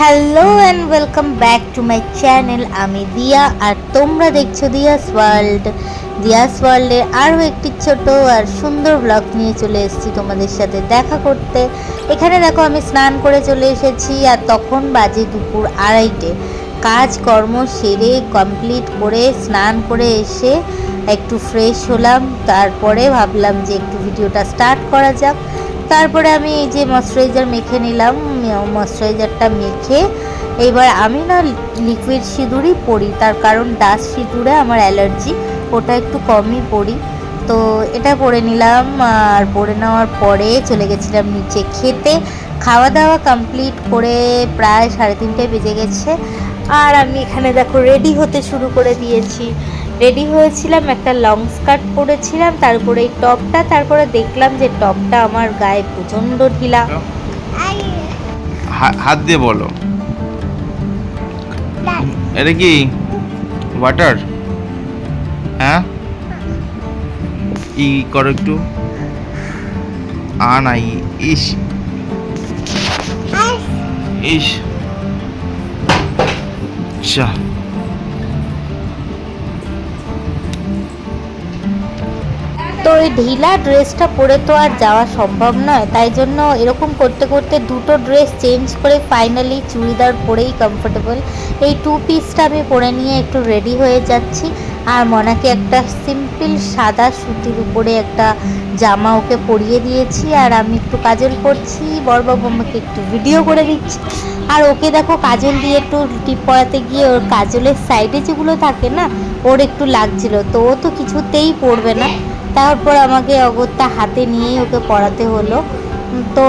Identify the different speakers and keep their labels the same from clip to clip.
Speaker 1: Hello and welcome back to my channel আমি দিয়া আর তোমরা দেখছ দিয়াস ওয়ার্ল্ড দিয়াস ওয়ার্ল্ডের আরও একটি ছোট আর সুন্দর ব্লগ নিয়ে চলে এসেছি তোমাদের সাথে দেখা করতে। এখানে দেখো আমি স্নান করে চলে এসেছি আর তখন বাজে দুপুর আড়াইটে। কাজ কর্ম সেরে কমপ্লিট করে স্নান করে এসে একটু ফ্রেশ হলাম। তারপরে ভাবলাম যে একটু ভিডিওটা স্টার্ট করা যাক। তারপরে আমি এই যে ময়শ্চারাইজার মেখে নিলাম ময়শ্চারাইজারটা মেখে এবার আমি না লিকুইড সিঁদুরই পরি, তার কারণ ডাস্ট সিঁদুরে আমার অ্যালার্জি ওটা একটু কমই পরি। তো এটা পরে নিলাম, আর পরে নেওয়ার পরে চলে গেছিলাম নিচে খেতে। খাওয়া দাওয়া কমপ্লিট করে প্রায় সাড়ে তিনটে বেজে গেছে। আর আমি এখানে দেখো রেডি হতে শুরু করে দিয়েছি। রেডি হয়েছিলাম একটা লং স্কার্ট পরেছিলাম তারপরে এই টপটা তারপরে দেখলাম যে টপটা আমার গায়ে প্রচণ্ড ঢিলা।
Speaker 2: হাত দিয়ে বলো। এটা কি? ওয়াটার হ্যাঁ? ই করো একটু? আ নাই ইস। ইস। আচ্ছা
Speaker 1: তো ওই ঢিলা ড্রেসটা পরে তো আর যাওয়া সম্ভব নয়, তাই জন্য এরকম করতে করতে দুটো ড্রেস চেঞ্জ করে ফাইনালি চুড়িদার পরেই কমফোর্টেবল এই টু পিসটা আমি পরে নিয়ে একটু রেডি হয়ে যাচ্ছি। আর মনাকে একটা সিম্পল সাদা সুতির উপরে একটা জামা ওকে পরিয়ে দিয়েছি, আর আমি একটু কাজল করছি বড়বাবু আমাকে একটু ভিডিও করে দিচ্ছি। আর ওকে দেখো কাজল দিয়ে একটু টিপ পরাতে গিয়ে ওর কাজলের সাইডে যেগুলো থাকে না, ওর একটু লাগছিল, তো ও তো কিছুতেই পড়বে না। তারপর আমাকে অগত্যা হাতে নিয়েই ওকে পড়াতে হলো। তো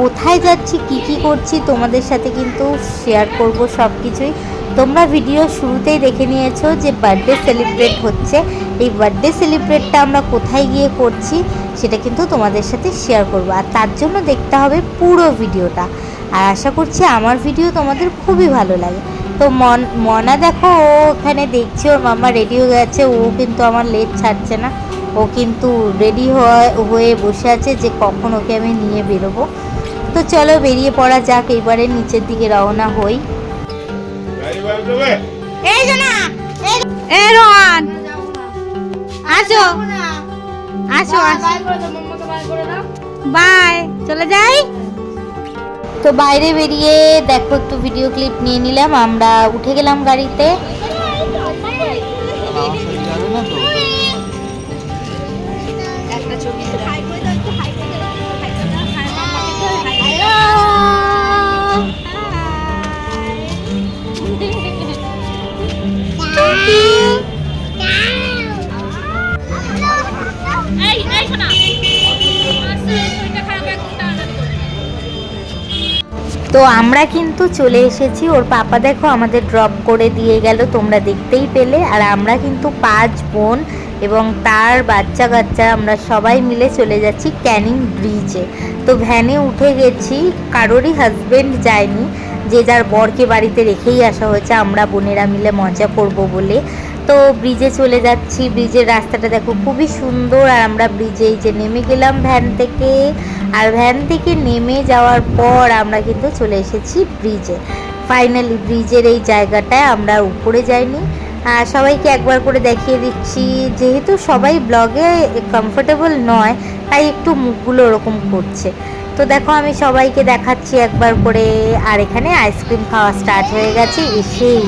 Speaker 1: কোথায় যাচ্ছি, কি কি করছি, তোমাদের সাথে কিন্তু শেয়ার করব সব কিছুই তোমরা ভিডিও শুরুতেই দেখে নিয়েছো যে বার্থডে সেলিব্রেট হচ্ছে। এই বার্থডে সেলিব্রেটটা আমরা কোথায় গিয়ে করছি, সেটা কিন্তু তোমাদের সাথে শেয়ার করব। আর তার জন্য দেখতে হবে পুরো ভিডিওটা আর আশা করছি আমার ভিডিও তোমাদের খুবই ভালো লাগে। তো মন, মনা দেখো, ও ওখানে দেখছে, ওর মামা রেডি হয়ে গেছে, ও কিন্তু আমার লেট ছাড়ছে না। ও কিন্তু রেডি হয়ে বসে আছে যে কখন ওকে আমি নিয়ে বেরোবো। তো চলো বেরিয়ে পড়া যাক এবারে নিচের দিকে রওনা হই।
Speaker 3: এই রোহান আসো। আসো বাই চলে যাই।
Speaker 1: তো বাইরে বেরিয়ে দেখো একটু ভিডিও ক্লিপ নিয়ে নিলাম আমরা উঠে গেলাম গাড়িতে। তো আমরা কিন্তু চলে এসেছি। ওর পাপা দেখো আমাদের ড্রপ করে দিয়ে গেল, তোমরা দেখতেই পেলে। আর আমরা কিন্তু পাঁচ বোন এবং তার বাচ্চা কাচ্চা আমরা সবাই মিলে চলে যাচ্ছি ক্যানিং ব্রিজে। তো ভ্যানে উঠে গেছি, কারোরই হাজবেন্ড যায়নি। যে যার বরকে বাড়িতে রেখেই আসা হয়েছে, আমরা বোনেরা মিলে মজা করব বলে। তো ব্রিজে চলে যাচ্ছি, ব্রিজের রাস্তাটা দেখো খুবই সুন্দর। আর আমরা ব্রিজে যে নেমে গেলাম ভ্যান থেকে। আর ভ্যান থেকে নেমে যাওয়ার পর আমরা কিন্তু চলে এসেছি ব্রিজে ফাইনালি ব্রিজের এই জায়গাটায় আমরা উপরে যাইনি। সবাইকে একবার করে দেখিয়ে দিচ্ছি, যেহেতু সবাই ব্লগে কমফোর্টেবল নয়, তাই একটু মুখগুলো ওরকম করছে। তো দেখো, আমি সবাইকে দেখাচ্ছি একবার করে। আর এখানে আইসক্রিম খাওয়া স্টার্ট হয়ে গেছে, এসেই।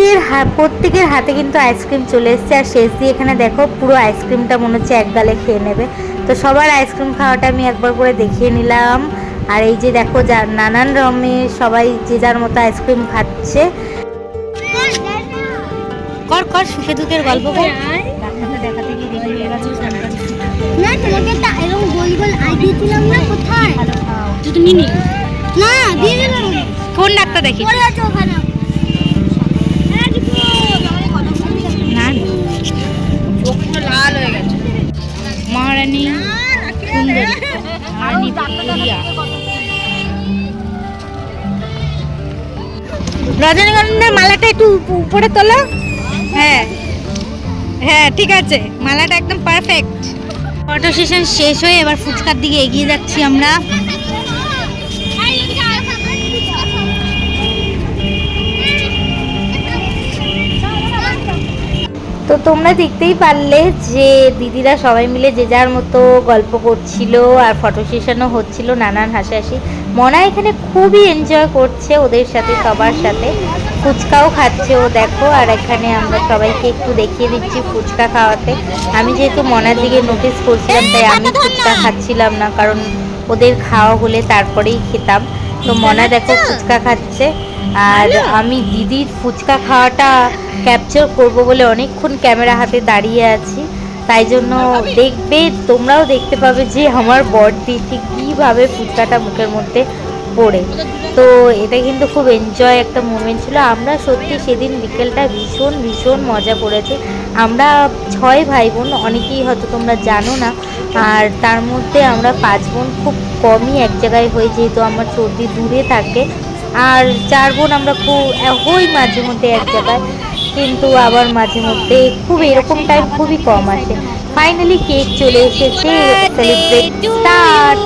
Speaker 1: প্রত্যেকের হা- প্রত্যেকের হাতে কিন্তু আইসক্রিম চলে এসেছে। আর শেষ দিয়ে এখানে দেখো পুরো আইসক্রিমটা মনে হচ্ছে এক গালে খেয়ে নেবে। তো সবার আইসক্রিম খাওয়াটা আমি একবার করে দেখিয়ে নিলাম। আর এই যে দেখো যা নানান রঙের সবাই যে যার মতো আইসক্রিম খাচ্ছে। কর কর সুখে দুঃখের গল্প কর।
Speaker 3: না
Speaker 4: তোমাকে একটা এরকম গোল গোল আই দিয়েছিলাম না কোথায়?
Speaker 3: তুই তো নিনি
Speaker 4: না দিয়ে দিলাম।
Speaker 3: কোন ডাক্তার দেখি
Speaker 4: আছে ওখানে।
Speaker 3: সুন্দরী। মহারানী রজনীগন্ধার মালাটা একটু উপরে তোলো। হ্যাঁ। হ্যাঁ ঠিক আছে। মালাটা একদম পারফেক্ট ফটো সেশন শেষ হয়ে এবার ফুচকার দিকে এগিয়ে যাচ্ছি আমরা।
Speaker 1: তো তোমরা দেখতেই পারলে যে দিদিরা সবাই মিলে যে যার মতো গল্প করছিল আর ফটো সেশনও হচ্ছিল নানান হাসাহাসি। মনা এখানে খুবই এনজয় করছে ওদের সাথে, সবার সাথে। ফুচকাও খাচ্ছে ও, দেখো। আর এখানে আমরা সবাইকে একটু দেখিয়ে দিচ্ছি ফুচকা খাওয়াতে। আমি যেহেতু মনার দিকে নোটিস করছিলাম, তাই আমি ফুচকা খাচ্ছিলাম না, কারণ ওদের খাওয়া হলে তারপরেই খেতাম। তো মনা দেখো ফুচকা খাচ্ছে। আর আমি দিদির ফুচকা খাওয়াটা ক্যাপচার করব বলে অনেকক্ষণ ক্যামেরা হাতে দাঁড়িয়ে আছি। তাই জন্য দেখবে তোমরাও দেখতে পাবে যে আমার বরটি ঠিক কীভাবে ফুচকাটা মুখের মধ্যে পড়ে। তো এটা কিন্তু খুব এনজয় একটা মোমেন্ট ছিল। আমরা সত্যি সেদিন বিকেলটা ভীষণ ভীষণ মজা করেছি। আমরা ছয় ভাই বোন অনেকেই হয়তো তোমরা জানো না। আর তার মধ্যে আমরা পাঁচ বোন খুব কমই এক জায়গায় হই যেহেতু আমার সর্দি দূরে থাকে। আর চার বোন আমরা খুব হই মাঝে মধ্যে এক জায়গায় কিন্তু আবার মাঝে মধ্যে খুব এরকম টাইম খুবই কম আসে। ফাইনালি কেক চলে এসেছে celebrate start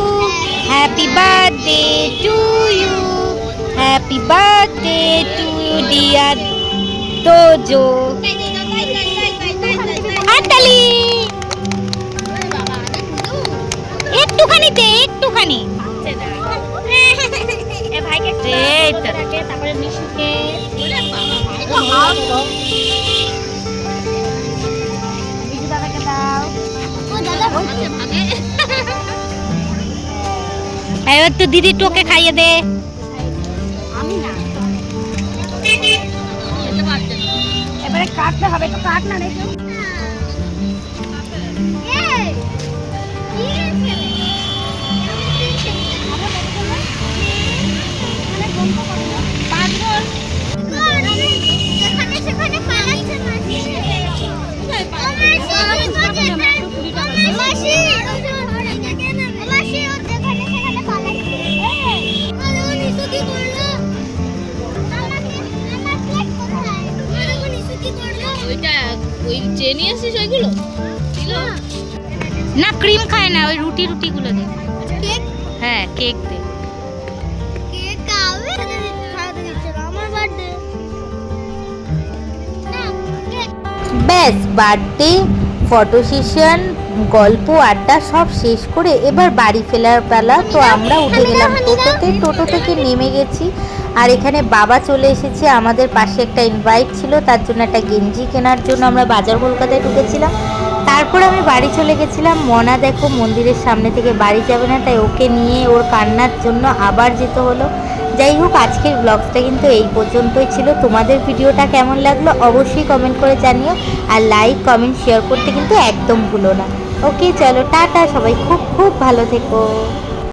Speaker 3: happy birthday to you happy birthday to you dear Tojo হাততালি একটুখানি দে একটুখানি। তো।
Speaker 4: তারপরে মিশুকে দাদাকে দাও।
Speaker 3: এবার তো দিদি টোকে খাইয়ে দে।
Speaker 4: আমি না। এবারে কাটতে হবে তো কাট না রেখে
Speaker 3: ওইটা ওই চেনি আসিস ওইগুলো? না। ক্রিম খায় না ওই রুটি রুটি গুলো দে হ্যাঁ কেক
Speaker 1: ব্যাস বার্থডে ফটো সেশন গল্প আড্ডা সব শেষ করে এবার বাড়ি ফেরার বেলা তো আমরা উঠে গেলাম টোটোতে টোটো থেকে নেমে গেছি। আর এখানে বাবা চলে এসেছে আমাদের পাশে একটা ইনভাইট ছিল তার জন্য একটা গেঞ্জি কেনার জন্য আমরা বাজার কলকাতায় ঢুকেছিলাম। তারপর আমি বাড়ি চলে গেছিলাম। মনা দেখো মন্দিরের সামনে থেকে বাড়ি যাবে না তাই ওকে নিয়ে ওর কান্নার জন্য আবার যেতে হলো। যাই হোক, আজকের ব্লগসটা কিন্তু এই পর্যন্তই ছিল। তোমাদের ভিডিওটা কেমন লাগল অবশ্যই কমেন্ট করে জানিও। আর লাইক কমেন্ট শেয়ার করতে কিন্তু একদম ভুলো না। ওকে চলো, টাটা, সবাই খুব খুব ভালো থেকো।